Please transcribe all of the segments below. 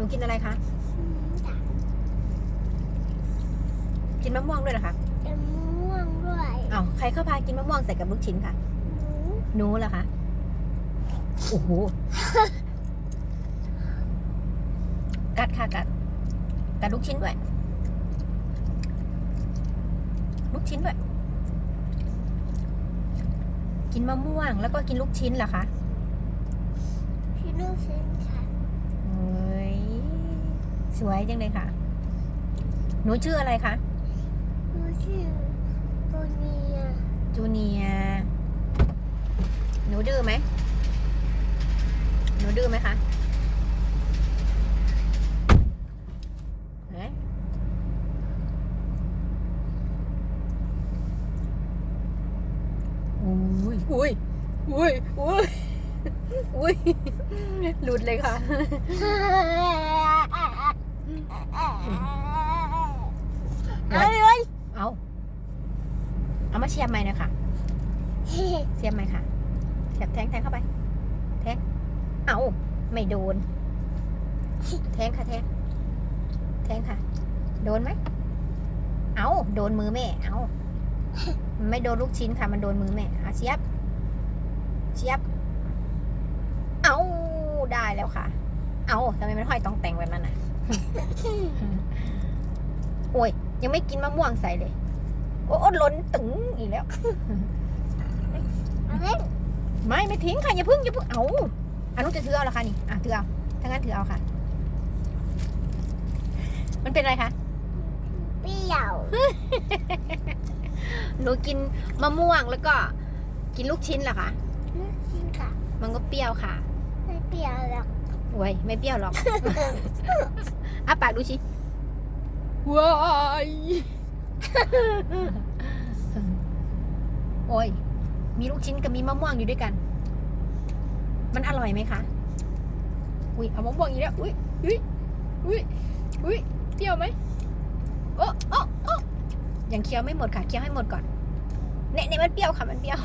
นูกินอะไรคะจ้ะกินมะม่วงด้วยเหรอคะจะม่วงด้วยอ้าวใครเข้าพากินมะม่วงใส่กับลูกชิ้นคะหนูหนูเหรอคะโอ้โหกัดค่ะกัดกัดลูกชิ้นด้วย ลูกชิ้นด้วย กินมะม่วงแล้วก็กินลูกชิ้นเหรอคะพี่ลูกชิ้นค่ะเฮ้ย สวยจังเลยค่ะ หนูชื่ออะไรคะหนูชื่อโบเนียจูเนียร์หนูดื้อไหมหนูดื้อไหมคะเฮ้ยอุ้ยอุ้ยอุ้ยอุ้ยอุ้ยหลุดเลยค่ะ เอาเลยเอา เอามาเชียบไหมหนะคะเสียบไหมค่ะเสียบแทงแทงเข้าไป แทง เอาไม่โดน แทงค่ะแทง แทงค่ะ โดนไหม เอาโดนมือแม่ เอามันไม่โดนลูกชิ้นค่ะ มันโดนมือแม่เอาเชียบ เชียบ เอาได้แล้วค่ะ เอาทำไมมันห้อยตองแต่งแบบนั้นอะ โอ้ย ยังไม่กินมะม่วงใส่เลย โอ้โล้นตึงอีกแล้วเอาเลยไม่ไม่ทิ้งค่ะอย่าเพึ่งอย่าเพึ่งเอาอันนู้นจะถือเอาเหรอคะนี่อะถือเอาถ้างั้นถือเอาค่ะ มันเป็นอะไรคะเปรี้ยวหนูกินมะม่วงแล้วก็ กินลูกชิ้นเหรอคะลูกชิ้นค่ะ มันก็เปรี้ยวค่ะไม่เปรี้ยวหรอก โอ้ยไม่เปรี้ยวหรอกอะปากดูชิว้ายโอ้ย มีลูกชิ้นกับมีมะม่วงอยู่ด้วยกัน มันอร่อยไหมคะ อุ้ยเอามะม่วงอีกแล้ว อุ้ยอุ้ยอุ้ยอุ้ยเปรี้ยวไหมโอ้โอ้โอ้ยังเคี้ยวไม่หมดค่ะ เคี้ยวให้หมดก่อน เนี่ยเนี่ยมันเปรี้ยวค่ะ มันเปรี้ยว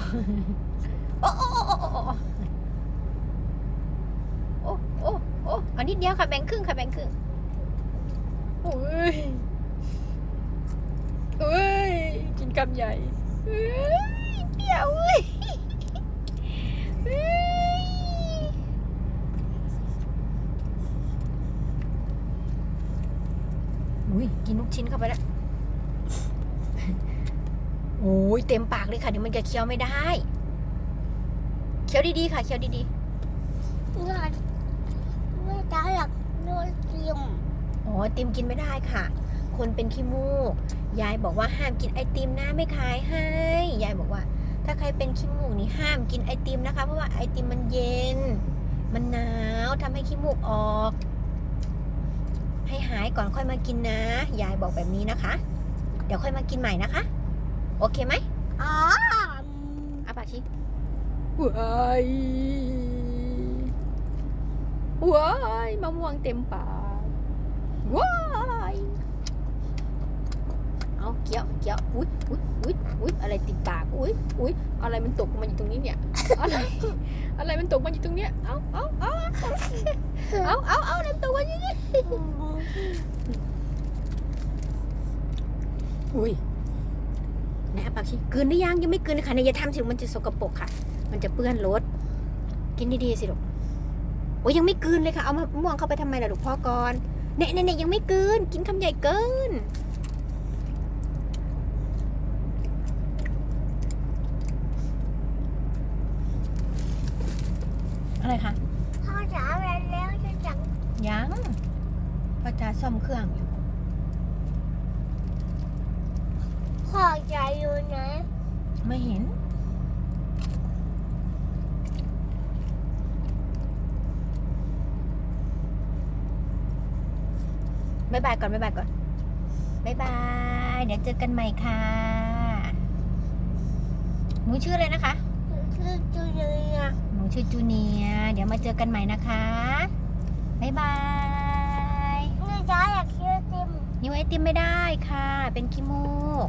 โอ้โอ้โอ้โอ้โอ้โอ้โอ้โอ้โอ้อั นนิดเดียวค่ะแบ่งครึ่งค่ะแบ่งครึ่งโอ้ยเอ้ยกินคำใหญ่เอ้ยเปรี้ยวเว้ยเอ้ยอุ้ยกินลูกชิ้นเข้าไปแล้วโอ้ยเต็มปากเลยค่ะเดี๋ยวมันจะเคี้ยวไม่ได้ เคี้ยวดีๆค่ะ เคี้ยวดีน วดนวดตาหลักนวดเตียมๆอ๋อไอติมกินไม่ได้ค่ะ คนเป็นขี้มูก ยายบอกว่าห้ามกินไอติมนะไม่ขายให้ ยายบอกว่า ถ้าใครเป็นขี้มูกนี่ห้ามกินไอติมนะคะ เพราะว่าไอติมมันเย็น มันหนาวทำให้ขี้มูกออก ให้หายก่อนค่อยมากินนะ ยายบอกแบบนี้นะคะ เดี๋ยวค่อยมากินใหม่นะคะ โอเคไหมอ๋ออาปากชิว้าย ว้ายมะม่วงเต็มปากว้ายเอาเกี้ยวเกี้ยวอุ้ยอุ้ยอุ้ยอุ้ยอะไรติดปากอุ้ยอุ้ยอะไรมันตกมาอยู่ตรงนี้เนี่ยอะไรอะไรมันตกมาอยู่ตรงเนี้ยเอาเอาเอาเอาเอาเอาอะไรมันตกมาอยู่นี่อุ้ยไหนอาปากชิกลืนได้ยังยังไม่กลืนเลยค่ะนี่ยอย่าทำสิมันจะสกปรกค่ะ มันจะเปื้อนรถกินดีๆสิลูก อ้ยยังไม่กลืนเลยค่ะ เอามะม่วงเข้าไปทำไมล่ะลูกพ่อก่อนเนี่ยเนี่ยเนี่ยยังไม่กลืน กินคำใหญ่เกิน อะไรคะ พ่อจ๋าไปแล้วจะจัง ยัง พ่อจะซ่อมเครื่องอยู่ พ่อจ๋าอยู่ไหน ไม่เห็น บ๊ายบายก่อนบ๊ายบายก่อนบ๊ายบาย เดี๋ยวเจอกันใหม่ค่ะ หนูชื่ออะไรนะคะคือจูเนียร์หนูชื่อจูเนียร์เดี๋ยวมาเจอกันใหม่นะคะบ๊ายบายแม่จ๋าอยากกินไอติมนิ้วไอติมไม่ได้ค่ะ เป็นขี้มูก